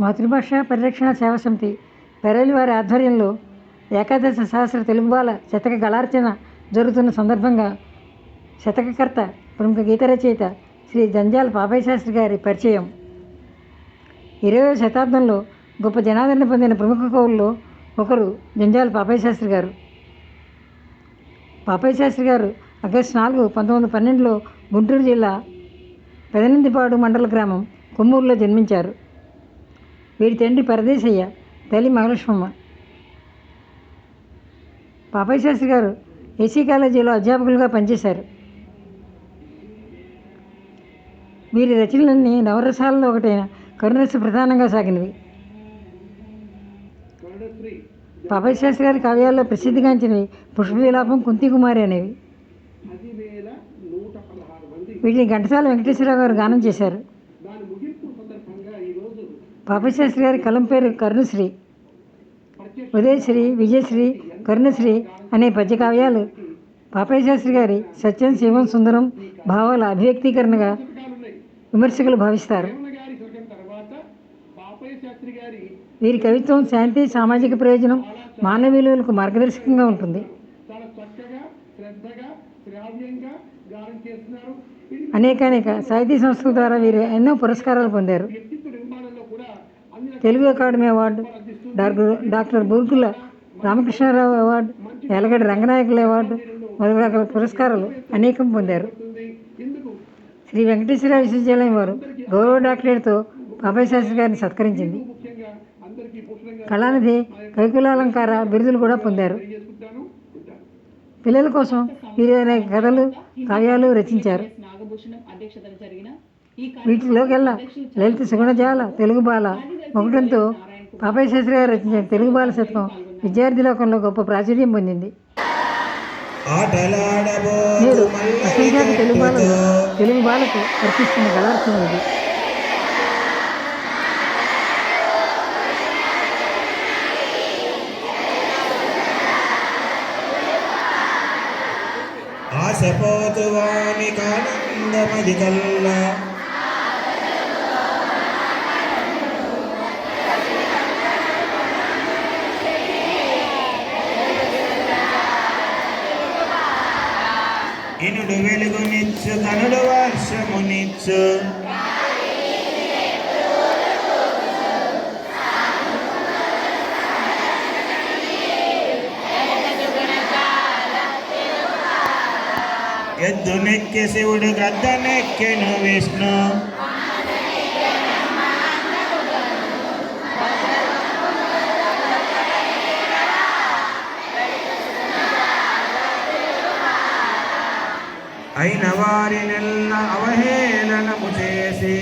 మాతృభాష పరిరక్షణ సేవా సమితి పెరలి వారి ఆధ్వర్యంలో ఏకాదశ సహస్ర తెలుగు బాల శతక గళార్చన జరుగుతున్న సందర్భంగా శతకకర్త ప్రముఖ గీత రచయిత శ్రీ జంజాల పాపయ్య శాస్త్రి గారి పరిచయం. ఇరవై శతాబ్దంలో గొప్ప జనాదరణ పొందిన ప్రముఖ కవుల్లో ఒకరు జంజాల పాపయ్య శాస్త్రి గారు. పాపయ్య శాస్త్రి గారు ఆగస్టు నాలుగు పంతొమ్మిది వందల పన్నెండులో గుంటూరు జిల్లా పెదనందిపాడు మండల గ్రామం కొమ్మూరులో జన్మించారు. వీరి తండ్రి పరదేశయ్య తల్లి మహాలక్ష్మమ్మ. పాపయ్య శాస్త్రి గారు ఏసీ కాలేజీలో అధ్యాపకులుగా పనిచేశారు. వీరి రచనలన్నీ నవరసాలలో ఒకటైన కరుణరస ప్రధానంగా సాగినవి. పాపయ్య శాస్త్రి గారి కావ్యాల్లో ప్రసిద్ధిగాంచినవి పుష్పవిలాపం కుంతికుమారి అనేవి. వీటిని ఘంటసాల వెంకటేశ్వరరావు గారు గానం చేశారు. పాపశాస్త్రి గారి కలం పేరు కరుణశ్రీ. ఉదయశ్రీ విజయశ్రీ కరుణశ్రీ అనే పద్యకావ్యాలు కావ్యాలు గారి సత్యం శివం సుందరం భావాల అభివ్యక్తీకరణగా విమర్శకులు భావిస్తారు. వీరి కవిత్వం శాంతి సామాజిక ప్రయోజనం మానవ విలువలకు మార్గదర్శకంగా ఉంటుంది. అనేక అనేక అనేకానేక సాహితీ సంస్థల ద్వారా వీరు ఎన్నో పురస్కారాలు పొందారు. Telugu academy award doctor doctor Burgula Ramakrishna Rao award Elagadda రంగనాయకుల award మొదలగు పురస్కారాలు అనేకం పొందారు. శ్రీ వెంకటేశ్వర విశ్వవిద్యాలయం వారు గౌరవ డాక్టరేట్తో పాపయ్య శాస్త్రి గారిని సత్కరించింది. కళానిధి కవికులాలంకార బిరుదులు కూడా పొందారు. పిల్లల కోసం వీరు అనేక కథలు కావ్యాలు రచించారు. వీటిలోకెల్లా లలిత సుగుణజాల తెలుగు బాల ఒకటంతో పాపయ్య శాస్త్రి గారు రచించిన తెలుగు బాల శతకం విద్యార్థి లోకంలో గొప్ప ప్రాచుర్యం పొందింది. నేడు అసంఖ్యాక తెలుగు బాలలు తెలుగు బాలకు అర్పిస్తున్న గళార్థం ఇది. ఆశపోతు వానికానందమది కల్లా ఇనుడు వెలుగునిచ్చు కనుడు వర్షమునిచ్చు ఎద్దు నెక్కె శివుడు గద్ద నెక్కెను విష్ణు. అయిన వారినెల్ల అవహేళనము చేసి